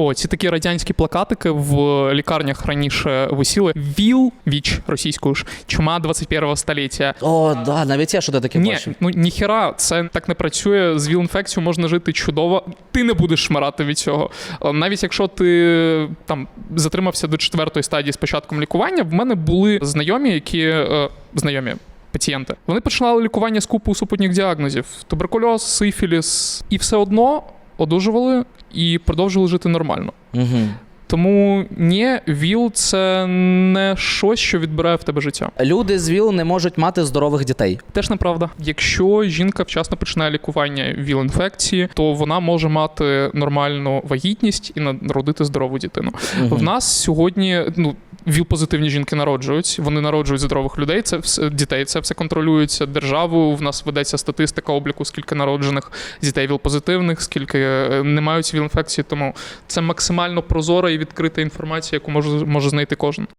О, ці такі радянські плакатики в лікарнях раніше висіли. ВІЛ, ВІЧ російською ж, чума 21-го століття. О, да, навіть я що ти таке Ні, бачив. ну ніхера, це так не працює. З ВІЛ-інфекцією можна жити чудово. Ти не будеш шмирати від цього. Е, Навіть якщо ти там затримався до четвертої стадії з початком лікування, в мене були знайомі, які е, знайомі. Пацієнти вони починали лікування з купу супутніх діагнозів: туберкульоз, сифіліс, і все одно одужували і продовжували жити нормально. Угу. Тому ні, ВІЛ це не щось, що відбирає в тебе життя. Люди з ВІЛ не можуть мати здорових дітей. Теж неправда. Якщо жінка вчасно починає лікування ВІЛ-інфекції, то вона може мати нормальну вагітність і народити здорову дитину. В нас сьогодні ну. ВІЛ-позитивні жінки народжують, вони народжують здорових людей. Це все дітей. Це все контролюється державою. В нас ведеться статистика обліку, скільки народжених дітей ВІЛ-позитивних, скільки е, не мають ВІЛ-інфекції. Тому це максимально прозора і відкрита інформація, яку може, може знайти кожен.